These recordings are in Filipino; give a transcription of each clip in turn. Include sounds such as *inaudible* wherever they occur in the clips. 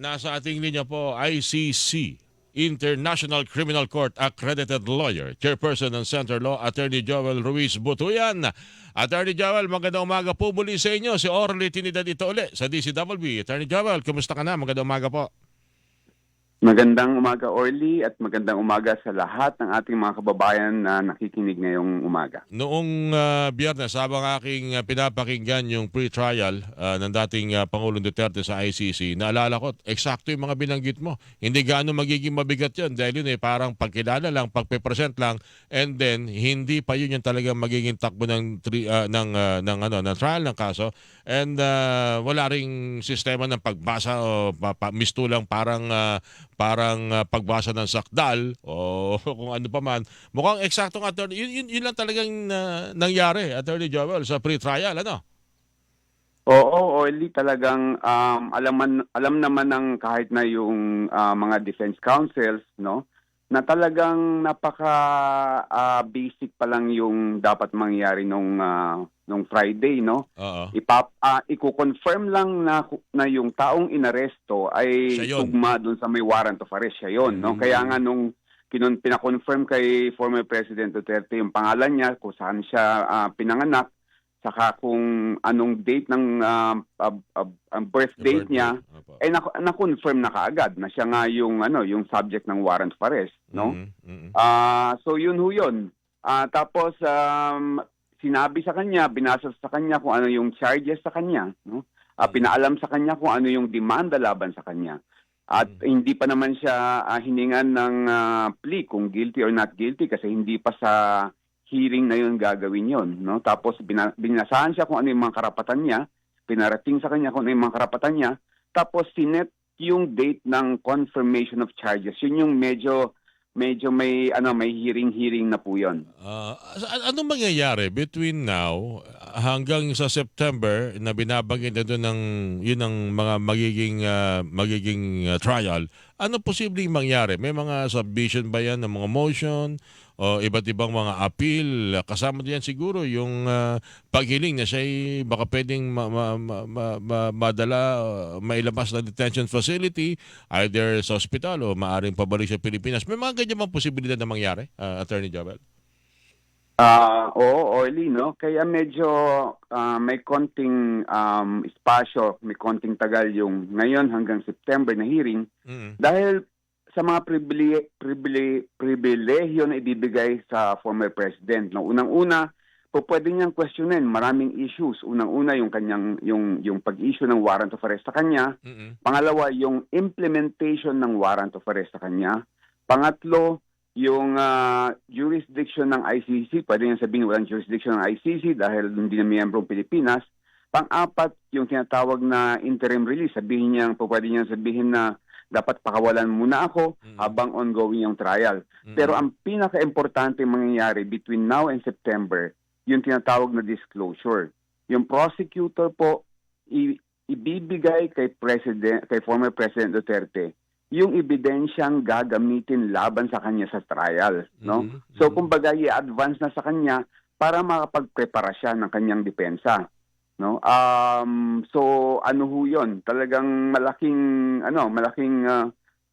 Nasa ating linya po, ICC, International Criminal Court Accredited Lawyer, Chairperson ng Center Law, Attorney Joel Ruiz Butuyan. Attorney Joel, magandang umaga po muli sa inyo. Si Orly Tinidad ito uli sa DCWB. Attorney Joel, kumusta ka na? Magandang umaga po. Magandang umaga, Orly, at magandang umaga sa lahat ng ating mga kababayan na nakikinig ngayong umaga. Noong uh, biyernes, habang aking uh, pinapakinggan yung pre-trial uh, ng dating uh, Pangulong Duterte sa ICC, naalala ko, eksakto yung mga binanggit mo. Hindi gaano magiging mabigat yun dahil yun eh, parang pagkilala lang, pagpe-present lang, and then hindi pa yun yung talagang magiging takbo ng, tri, uh, ng, uh, ng, ano, ng trial ng kaso. And uh, wala ring sistema ng pagbasa o pa, pa, mistulang parang uh, parang uh, pagbasa ng sakdal o *laughs* kung ano pa man. Mukhang eksaktong attorney, yun, yun, yun lang talagang uh, nangyari, Attorney Joel, sa pre-trial, ano? Oo, Orly, talagang um, alam, man, alam naman ng kahit na yung ah, mga defense counsels, no, na talagang napaka ah, basic pa lang yung dapat mangyari nung ah, nung Friday, no? Oo. Ipap ah, iko-confirm lang na na yung taong inaresto ay tugma doon sa may warrant of arrest siya yon, no? Mm. Kaya nga nung kinun pina-confirm kay former President Duterte yung pangalan niya, kung saan siya ah, pinanganak, saka kung anong date ng ah, ah, ah, ang birth date birthday. niya, Opo. eh na- na-confirm na kaagad na siya nga yung ano, yung subject ng warrant of arrest, no? Mhm, mhm. Ah, so yun ho yun. Ah, tapos um, sinabi sa kanya, binasa sa kanya kung ano yung charges sa kanya, no? Ah, Mm. pinaalam sa kanya kung ano yung demanda laban sa kanya. At Mm. hindi pa naman siya ah, hiningan ng ah, plea kung guilty or not guilty kasi hindi pa sa hearing na yun gagawin yun, no? Tapos bina- binasahan siya kung ano yung mga karapatan niya, pinarating sa kanya kung ano yung mga karapatan niya, tapos sinet yung date ng confirmation of charges. Yun yung medyo medyo may ano may hearing-hearing na po 'yon. Ah, a- anong mangyayari between now hanggang sa September na binabanggit na doon ng yun ang mga magiging ah, magiging ah, trial? Ano posibleng mangyari? May mga submission ba yan ng mga motion o iba't ibang mga appeal? Kasama diyan siguro yung ah, paghiling na siya baka pwedeng ma- ma- ma- ma- ma- madala ah, mailabas na detention facility either sa hospital o maaring pabalik sa Pilipinas. May mga ganyan bang posibilidad na mangyari, ah, Attorney Joel? Ah, oo, Orly, no? Kaya medyo ah, may konting um, espasyo, may konting tagal yung ngayon hanggang September na hearing Mm. dahil sa mga pribili, pribili, pribilehyo na ibibigay sa former president. No? Unang-una, po pwede niyang questionin maraming issues. Unang-una yung kanyang yung yung pag-issue ng warrant of arrest sa kanya, Mm-mm. Pangalawa, yung implementation ng warrant of arrest sa kanya. Pangatlo, yung ah, jurisdiction ng ICC. Pwede niya sabihin walang jurisdiction ng ICC dahil hindi na miyembro ng Pilipinas. Pang-apat, yung tinatawag na interim release. Sabihin niya, po pwede niya sabihin na dapat pakawalan muna ako Mm. habang ongoing yung trial. Mm. Pero ang pinaka-importante mangyayari between now and September, yung tinatawag na disclosure. Yung prosecutor po, i- ibibigay kay President, kay former President Duterte yung ebidensyang gagamitin laban sa kanya sa trial, no? Mhm, So mhm. kumbaga i-advance na sa kanya para makapagprepara siya ng kanyang depensa, no? Um so ano ho 'yon? Talagang malaking ano, malaking ah,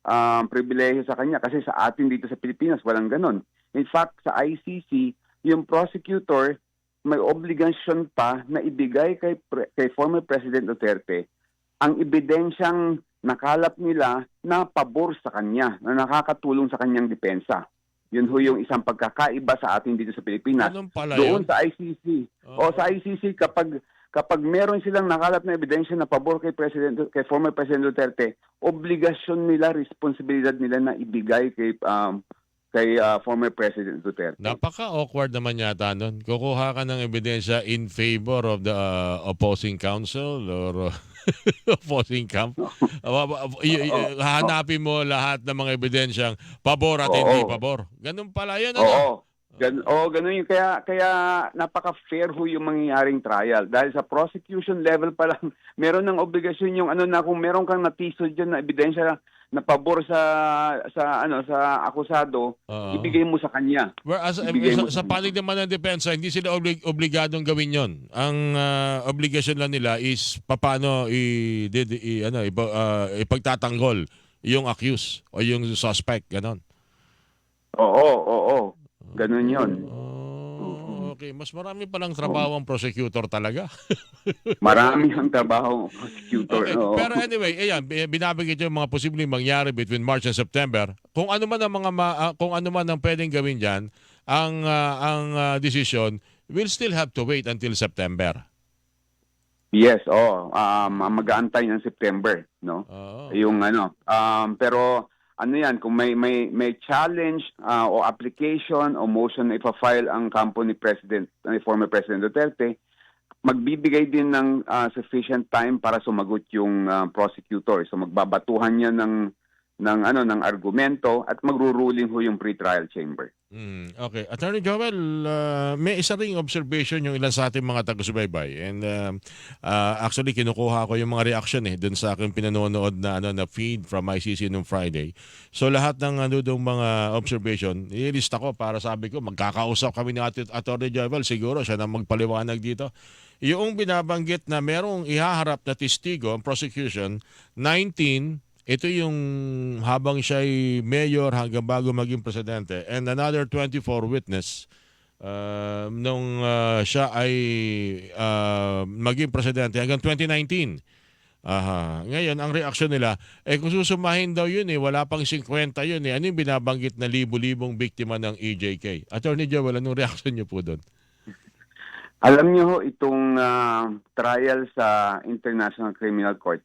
um, pribilehyo sa kanya kasi sa atin dito sa Pilipinas walang ganon. In fact, sa ICC, yung prosecutor may obligasyon pa na ibigay kay, pre- kay former President Duterte ang ebidensyang nakalap nila na pabor sa kanya, na nakakatulong sa kanyang depensa. Yun ho yung isang pagkakaiba sa atin dito sa Pilipinas. Doon yun. sa ICC. Oo. O sa ICC kapag kapag meron silang nakalap na ebidensya na pabor kay President kay former President Duterte, obligasyon nila, responsibilidad nila na ibigay kay um, kay uh, former President Duterte. Napaka-awkward naman yata nun. Kukuha ka ng ebidensya in favor of the uh, opposing counsel or uh, *laughs* opposing camp. Uh, Hahanapin mo lahat ng mga ebidensyang pabor at Oo. hindi pabor. Ganun pala yun. Ano? Oo. Gan oh, ganun yung kaya kaya napaka-fair ho yung mangyayaring trial dahil sa prosecution level pa lang *laughs* meron ng obligasyon yung ano na kung meron kang natisod diyan na ebidensya na pabor sa sa ano sa akusado, Oo. ibigay mo sa kanya. Whereas Ibigay mo sa, sa sa- panig naman ng depensa, hindi sila oblig, obligadong gawin yon. Ang ah, obligasyon lang nila is paano i, di- i- ano, iba, ah, ipagtatanggol yung accused o yung suspect, ganon. Oo, oo, oo. Ganun 'yon. Oh, okay, mas marami palang trabaho ang prosecutor talaga. *laughs* Marami ang trabaho prosecutor. Okay, oo. pero anyway, ayan, bi- binabanggit yung mga posibleng mangyari between March and September. Kung ano man ang mga ma- ah, kung ano man ang pwedeng gawin diyan, ang ah, ang ah, decision will still have to wait until September. Yes, oh, um mag-aantay ng September, no? Oo. Yung ano, um, pero ano yan, kung may may may challenge ah, o application o motion na ipa-file ang kampo ni President, ni former President Duterte, magbibigay din ng ah, sufficient time para sumagot yung ah, prosecutor. So magbabatuhan niya ng ng ano ng argumento at magruruling ho yung pre-trial chamber. Mm, okay. Attorney Joel, uh, may isa ring observation yung ilan sa ating mga taga-subaybay. And uh, uh, actually, kinukuha ko yung mga reaction eh dun sa aking pinanonood na, ano, na feed from ICC nung Friday. So lahat ng ano, dong mga observation, ilista ko para sabi ko, magkakausap kami ni At- Attorney Joel. Siguro siya na magpaliwanag dito. Yung binabanggit na merong ihaharap na testigo ang prosecution, 19 ito yung habang siya ay mayor hanggang bago maging presidente and another 24 witness uh, nung uh, siya ay uh, maging presidente hanggang 2019. Aha. Ngayon, ang reaksyon nila, eh kung susumahin daw yun eh, wala pang 50 yun eh. Ano yung binabanggit na libo-libong biktima ng EJK? Attorney Joel, anong reaksyon niyo po doon? Alam niyo ho, itong ah, trial sa International Criminal Court,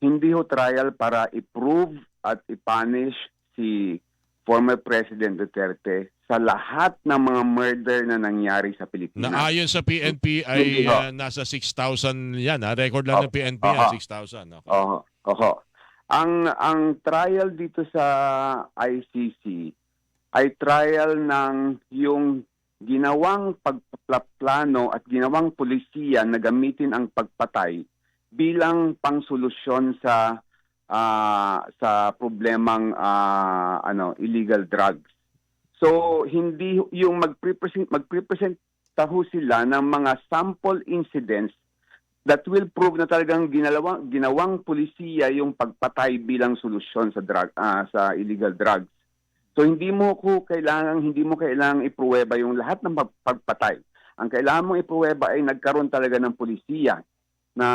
hindi ho trial para i-prove at i-punish si former President Duterte sa lahat ng mga murder na nangyari sa Pilipinas. Na ayon sa PNP ay uh, nasa 6,000 yan. Ha? Record lang Oh, ng PNP aha. yan, 6,000. Okay. Oho, oho. Ang ang trial dito sa ICC ay trial ng yung ginawang pagplano at ginawang pulisiya na gamitin ang pagpatay bilang pangsolusyon sa ah, sa problemang ah, ano illegal drugs. So hindi yung magprepresent magprepresent ho sila ng mga sample incidents that will prove na talagang ginawang ginawang pulisiya yung pagpatay bilang solusyon sa drug ah, sa illegal drugs. So hindi mo ko kailangan hindi mo kailangang ipruweba yung lahat ng pag- pagpatay. Ang kailangan mong ipruweba ay nagkaroon talaga ng pulisiya na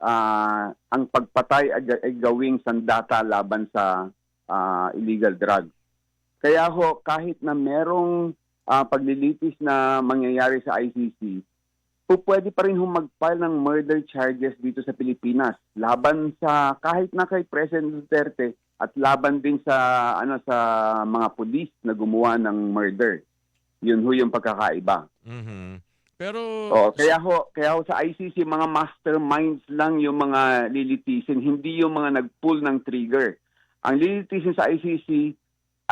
ah, ang pagpatay ay, gawing sandata laban sa ah, illegal drugs. Kaya ho kahit na merong ah, paglilitis na mangyayari sa ICC, po pa rin hong mag-file ng murder charges dito sa Pilipinas laban sa kahit na kay President Duterte at laban din sa ano sa mga pulis na gumawa ng murder. Yun ho yung pagkakaiba. Mhm. Pero Oh, kaya ho, kaya ho sa ICC mga masterminds lang yung mga lilitisin, hindi yung mga nag-pull ng trigger. Ang lilitisin sa ICC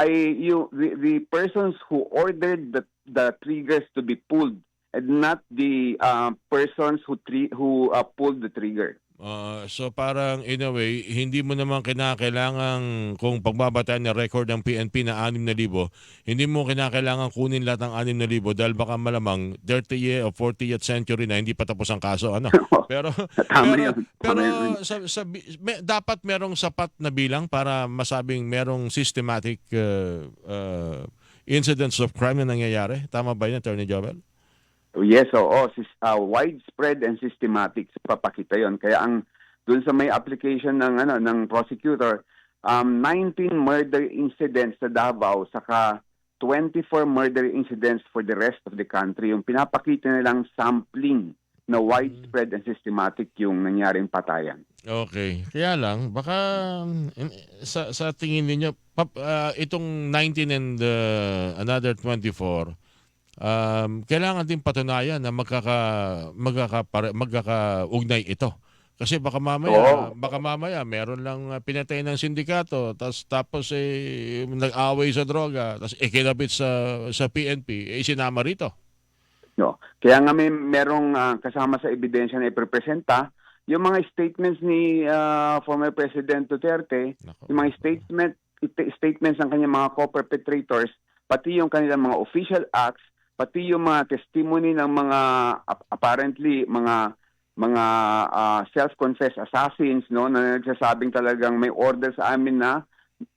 ay yung the, the persons who ordered the the triggers to be pulled and not the uh, persons who tri- who uh, pulled the trigger. Ah, so parang in a way, hindi mo naman kinakailangan kung pagbabatayan ng record ng PNP na 6,000, hindi mo kinakailangan kunin lahat ng 6,000 dahil baka malamang 30th o 40th century na hindi pa tapos ang kaso. Ano? *laughs* Pero *laughs* pero, pero sa, sa, may- dapat merong sapat na bilang para masabing merong systematic uh, uh, incidents of crime na nangyayari. Tama ba yun, Attorney Jovel? Yes, oo. Uh, widespread and systematic papakita 'yon. Kaya ang dun sa may application ng ano ng prosecutor, um 19 murder incidents sa Davao saka 24 murder incidents for the rest of the country. Yung pinapakita nilang sampling na widespread and systematic yung nangyaring patayan. Okay. Kaya lang, baka sa, sa tingin ninyo, pap, ah, itong 19 and uh, another 24, um, kailangan din patunayan na magkaka, magkaka, magkakaugnay ito Kasi baka mamaya, baka mamaya meron lang uh, pinatay ng sindikato tapos tapos eh nag-away sa droga tapos ikinabit sa sa PNP eh sinama rito. No. Kaya nga may merong ah, kasama sa ebidensya na iprepresenta yung mga statements ni ah, former President Duterte, Nako. yung mga statement ita- statements ng kanyang mga co-perpetrators, pati yung kanilang mga official acts, pati yung mga testimony ng mga ap- apparently mga mga ah, self-confessed assassins no na nagsasabing talagang may order sa amin na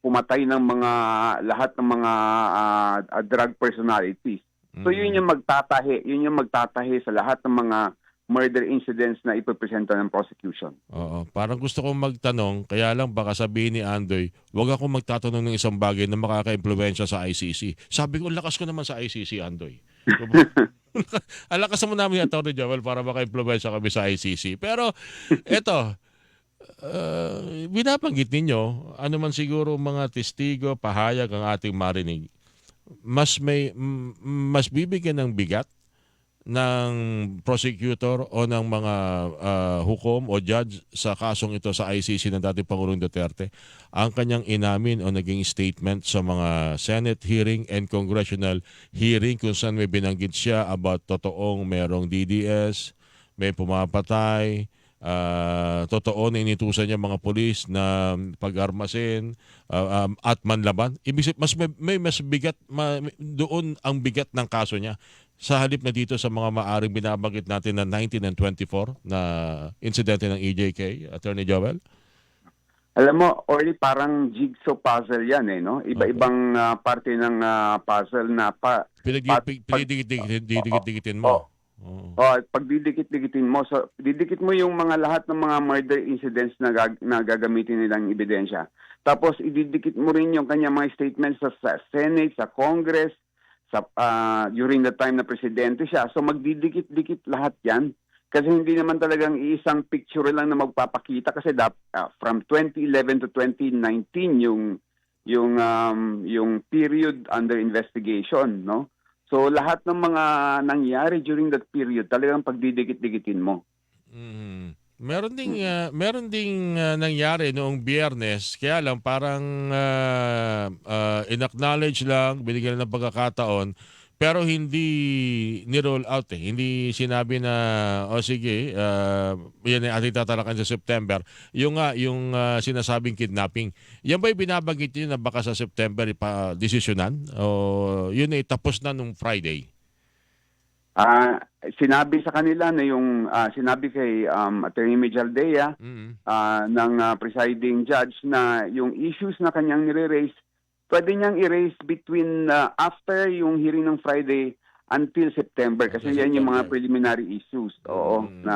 pumatay ng mga lahat ng mga ah, drug personalities. So yun Mm. yung magtatahi, yun yung magtatahi sa lahat ng mga murder incidents na ipopresenta ng prosecution. Oo, parang gusto kong magtanong, kaya lang baka sabihin ni Andoy, wag akong magtatanong ng isang bagay na makaka-impluwensya sa ICC. Sabi ko, lakas ko naman sa ICC, Andoy. *laughs* Ang lakas mo namin yung Atty. Joel para maka-impluwensya kami sa ICC. Pero, eto, uh, binabanggit ninyo, ano man siguro mga testigo, pahayag ang ating marinig, mas may mas bibigyan ng bigat ng prosecutor o ng mga ah, hukom o judge sa kasong ito sa ICC ng dating Pangulong Duterte ang kanyang inamin o naging statement sa mga Senate hearing and congressional hearing kung saan may binanggit siya about totoong merong DDS, may pumapatay, ah, totoo na inutusan niya mga pulis na pag-armasin ah, um, at manlaban. Ibig sabihin, mas may, may mas bigat ma- doon ang bigat ng kaso niya sa halip na dito sa mga maaring binabanggit natin na 19 and 24 na insidente ng EJK, Attorney Joel? Alam mo, Orly, parang jigsaw puzzle yan eh, no? Iba-ibang ah, parte ng ah, puzzle na pa, Pinidikit-dikitin mo. Oo. oh, pag didikit-dikitin mo, so didikit mo yung mga lahat ng mga murder incidents na, gag- na gagamitin nilang ebidensya. Tapos ididikit mo rin yung kanya mga statements sa, sa Senate, sa Congress, sa ah, during the time na presidente siya. So magdidikit-dikit lahat 'yan. Kasi hindi naman talagang isang picture lang na magpapakita kasi dap, ah, from 2011 to 2019 yung yung um, yung period under investigation, no? So lahat ng mga nangyari during that period talagang pagdidikit-dikitin mo. Mm. Meron ding ah, meron ding ah, nangyari noong Biyernes, kaya lang parang ah, ah, in-acknowledge lang, binigyan lang ng pagkakataon, pero hindi ni-roll out eh. Hindi sinabi na, o sige, uh, yan ay ating tatalakan sa September. Yung nga, yung ah, sinasabing kidnapping. Yan ba yung binabanggit niyo na baka sa September ipa desisyonan? O yun ay tapos na nung Friday? Ah, sinabi sa kanila na yung ah, sinabi kay um, Attorney Mijaldea Mm. ah, ng ah, presiding judge na yung issues na kanyang nire-raise, pwede niyang erase between ah, after yung hearing ng Friday until September kasi yan yung mga preliminary issues. Oo, Mm. na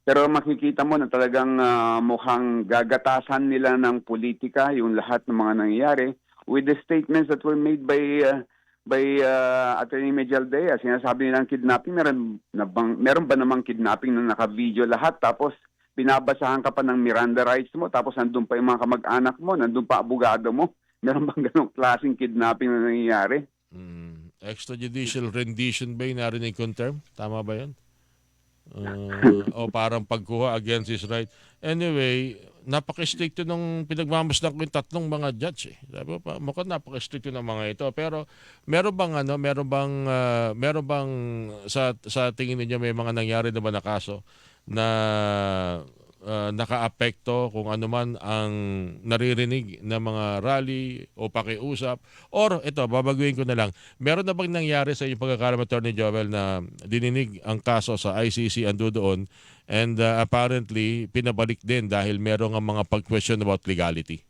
pero makikita mo na talagang ah, mukhang gagatasan nila ng politika yung lahat ng mga nangyayari with the statements that were made by ah, by uh, Attorney Medialdea. Sinasabi nilang kidnapping, meron, na bang, meron ba namang kidnapping na naka-video lahat tapos binabasahan ka pa ng Miranda rights mo tapos nandun pa yung mga kamag-anak mo, nandun pa abogado mo. *laughs* Meron bang ganong klaseng kidnapping na nangyayari? Mm. Extrajudicial rendition ba yung narinig kong term? Tama ba yun? Uh, *laughs* o parang pagkuha against his right. Anyway, napaka-stricto nung pinagmamasdan ko yung tatlong mga judge. Eh. Sabi pa, mukhang napaka-stricto ng mga ito. Pero meron bang ano, meron bang, ah, meron bang sa, sa tingin ninyo may mga nangyari na ba na kaso na ah, nakaapekto kung ano man ang naririnig ng mga rally o pakiusap or ito babaguhin ko na lang meron na bang nangyari sa inyong pagkakaroon Attorney Joel na dininig ang kaso sa ICC ando doon and ah, apparently pinabalik din dahil meron ang mga pag-question about legality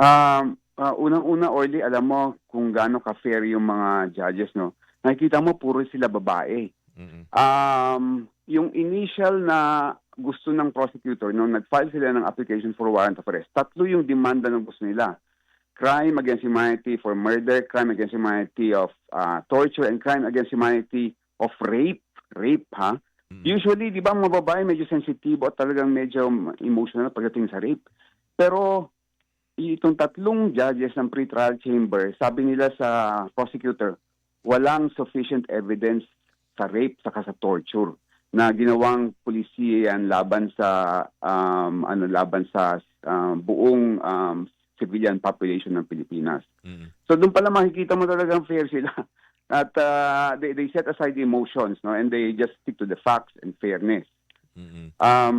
Um, ah, unang-una, Orly, alam mo kung gaano ka-fair yung mga judges, no? Nakikita mo, puro sila babae. Mm-mm. Um, yung initial na gusto ng prosecutor, nung nag-file sila ng application for warrant of arrest, tatlo yung demanda ng gusto nila. Crime against humanity for murder, crime against humanity of uh, torture, and crime against humanity of rape. Rape, ha? Usually, di ba, mga babae medyo sensitibo at talagang medyo emotional pagdating sa rape. Pero, itong tatlong judges ng pretrial chamber, sabi nila sa prosecutor, walang sufficient evidence sa rape saka sa torture. na ginawang pulisiyan laban sa um, ano laban sa um, buong um, civilian population ng Pilipinas. Mm. So doon pala makikita mo talagang fair sila. At uh, they, they set aside the emotions no and they just stick to the facts and fairness. Mm. Um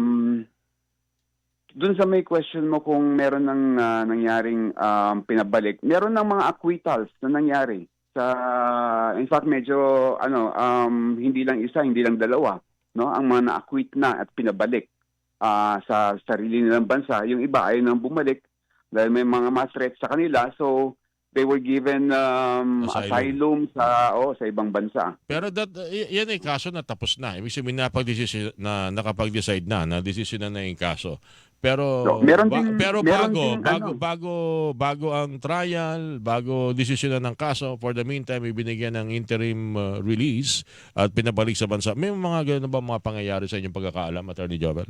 doon sa may question mo kung meron ng ah, nangyaring um, pinabalik, meron ng mga acquittals na nangyari. Sa in fact medyo ano um, hindi lang isa, hindi lang dalawa, no? Ang mga na-acquit na at pinabalik ah, sa sarili nilang bansa. Yung iba ay nang bumalik dahil may mga mas threats sa kanila. So they were given um, Asylum. asylum. sa oh, sa ibang bansa. Pero that, y- yan ay kaso na tapos na. Ibig sabihin napag-desisyon na nakapag-decide na, na desisyon na na yung kaso. Pero No, meron ba- ding- pero meron bago ding bago ano. bago bago ang trial, bago desisyon na ng kaso, for the meantime ibinigyan ng interim uh, release at pinabalik sa bansa. May mga ganun ba mga pangyayari sa inyong pagkakaalam, Attorney Jovel?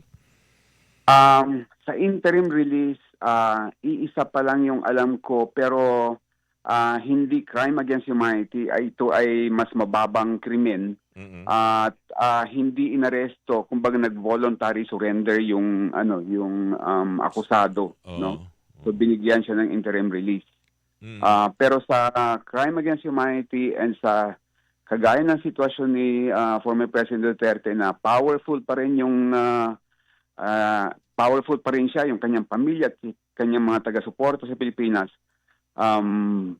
Um, sa interim release, ah, iisa pa lang yung alam ko pero ah, hindi crime against humanity ay ito ay mas mababang krimen Mm-mm. at ah, hindi inaresto kumbaga nag-voluntary surrender yung ano yung um, akusado Oo. no so binigyan siya ng interim release Mm. Ah, pero sa ah, crime against humanity and sa kagaya ng sitwasyon ni ah, former President Duterte na powerful pa rin yung ah, ah, powerful pa rin siya yung kanyang pamilya at kanyang mga taga-suporta sa Pilipinas. Um,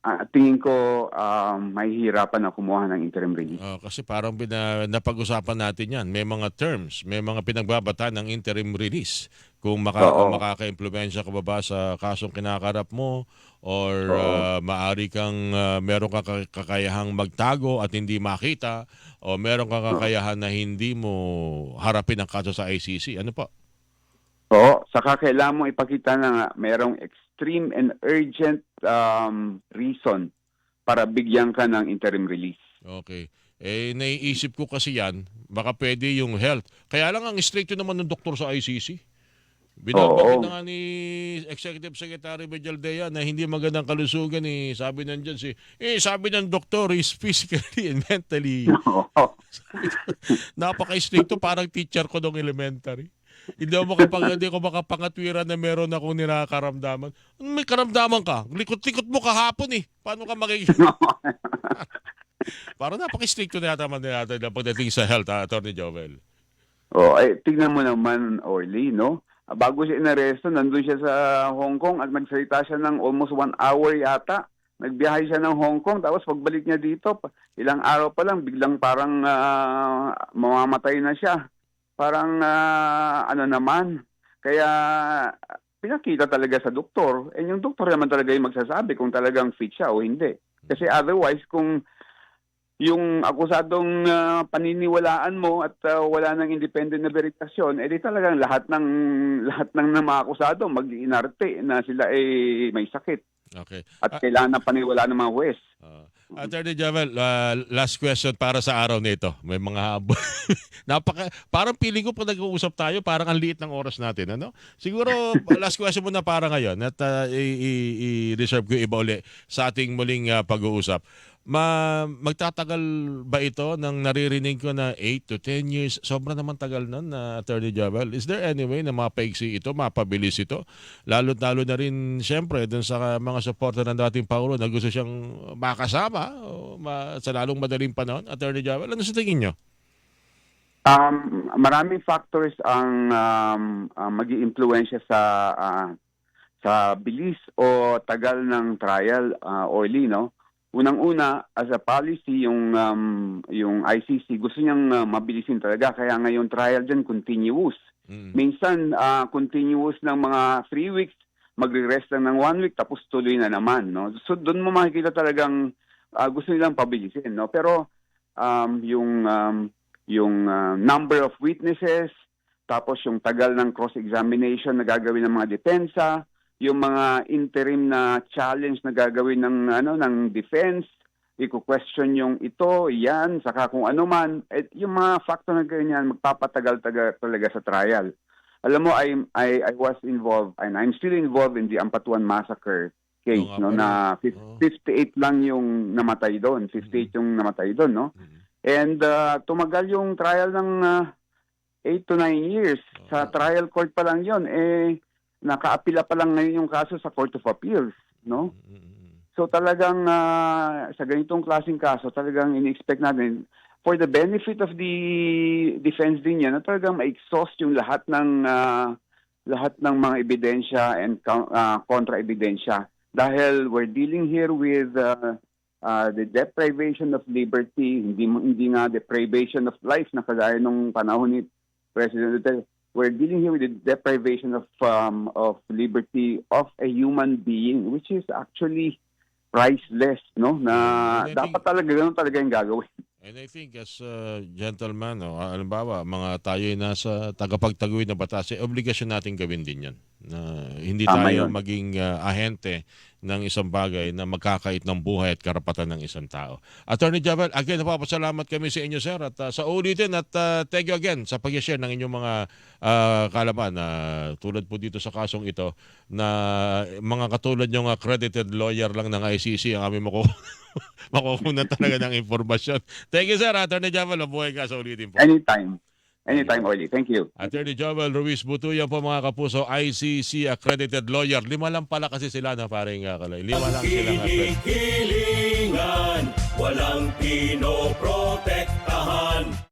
ah, tingin ko um, may hirapan na kumuha ng interim release. Oh, kasi parang bina, napag-usapan natin yan. May mga terms, may mga pinagbabata ng interim release. Kung maka, Oo. makaka-impluensya ka ba ba sa kasong kinakarap mo or Oo. uh, maari kang uh, meron ka ka- kakayahang magtago at hindi makita o meron kang kakayahan na hindi mo harapin ang kaso sa ICC. Ano po? Oo, saka kailangan mo ipakita na nga merong extreme and urgent um, reason para bigyan ka ng interim release. Okay. Eh, naiisip ko kasi yan, baka pwede yung health. Kaya lang ang stricto naman ng doktor sa ICC. Binabanggit na nga ni Executive Secretary Bejaldea na hindi magandang kalusugan eh. Sabi nandiyan si, eh sabi ng doktor is physically and mentally. *laughs* *laughs* Napaka-stricto parang teacher ko nung elementary. Hindi ako makapag, hindi ko makapangatwiran na meron akong ninakaramdaman. Ano may karamdaman ka? Likot-likot mo kahapon eh. Paano ka makikita? *laughs* Parang napaka-stricto na yata man yata na pagdating sa health, ha, Attorney Jovel. oh, ay tingnan mo naman Orly, no? Bago siya inaresto, nandun siya sa Hong Kong at nagsalita siya ng almost one hour yata. Nagbiyahe siya ng Hong Kong, tapos pagbalik niya dito, ilang araw pa lang, biglang parang ah, mamamatay na siya. Parang ah, ano naman. Kaya pinakita talaga sa doktor. Eh yung doktor naman talaga yung magsasabi kung talagang fit siya o hindi. Kasi otherwise, kung yung akusadong ah, paniniwalaan mo at ah, wala ng independent na veritasyon, edi talagang lahat ng lahat ng, mga akusado mag-inarte na sila ay may sakit Okay. at Ah. kailangan ng paniwala ng mga huwes. Uh, Attorney Jovel, uh, last question para sa araw nito. May mga habol. *laughs* Napaka, parang feeling ko pag nag-uusap tayo, parang ang liit ng oras natin. Ano? Siguro, *laughs* last question muna para ngayon at uh, i-reserve ko iba uli sa ating muling uh, pag-uusap. Ma magtatagal ba ito nang naririnig ko na 8 to 10 years? Sobra naman tagal nun na Attorney Jovel. Is there any way na mapaiksi ito, mapabilis ito? Lalo-lalo na rin, siyempre, dun sa mga supporter ng dating Paulo na gusto siyang makasama o ma- sa lalong madaling panahon. Attorney Jovel, ano sa tingin nyo? Um, maraming factors ang um, uh, mag sa ah, sa bilis o tagal ng trial uh, Orly, no? Unang-una, as a policy, yung um, yung ICC gusto niyang uh, mabilisin talaga kaya ngayon trial dyan continuous. Mm. Minsan ah, continuous ng mga three weeks, magre-rest lang ng one week tapos tuloy na naman, no? So doon mo makikita talagang ah, gusto nilang pabilisin, no? Pero um, yung um, yung ah, number of witnesses, tapos yung tagal ng cross-examination na gagawin ng mga depensa, yung mga interim na challenge na gagawin ng ano ng defense, i-question yung ito, yan, saka kung ano man, eh, yung mga factor na ganyan magpapatagal taga, talaga sa trial. Alam mo, I, I, I was involved, and I'm still involved in the Ampatuan Massacre case, nga no, na fif- Oo. 58 lang yung namatay doon, 58 yung namatay doon, no? Mm. And uh, tumagal yung trial ng 8 to 9 years. Sa Oo. trial court pa lang yon eh, nakaapila pa lang ngayon yung kaso sa Court of Appeals. No? So talagang ah, sa ganitong klaseng kaso, talagang ini-expect natin for the benefit of the defense din yan, na talagang ma-exhaust yung lahat ng ah, lahat ng mga ebidensya and ah, kontra-ebidensya. Dahil we're dealing here with ah, ah, the deprivation of liberty, hindi hindi nga deprivation of life na kagaya nung panahon ni President Duterte. We're dealing here with the deprivation of um, of liberty of a human being, which is actually priceless, no? Na I dapat think- talaga ganun talaga yung gagawin. *laughs* And I think as a gentleman, no, halimbawa, mga tayo ay nasa tagapagtaguyod na batas, eh, obligasyon natin gawin din yan. Na hindi Tama tayo yun. maging ah, ahente ng isang bagay na magkakait ng buhay at karapatan ng isang tao. Attorney Javel, again, napapasalamat kami sa inyo, sir. At ah, sa ulitin at ah, thank you again sa pag-share ng inyong mga ah, kalaman. na tulad po dito sa kasong ito na mga katulad yung accredited lawyer lang ng ICC ang aming makukuha. *laughs* makukunan talaga ng informasyon. Thank you, sir. Attorney Javel, mabuhay ka sa ulitin po. Anytime. Anytime, Oli. Thank you. Attorney Joel Ruiz Butuyan po mga kapuso, ICC accredited lawyer. Lima lang pala kasi sila na paring uh, kalay. Lima lang sila accredited. Hilingan, walang pinoprotektahan.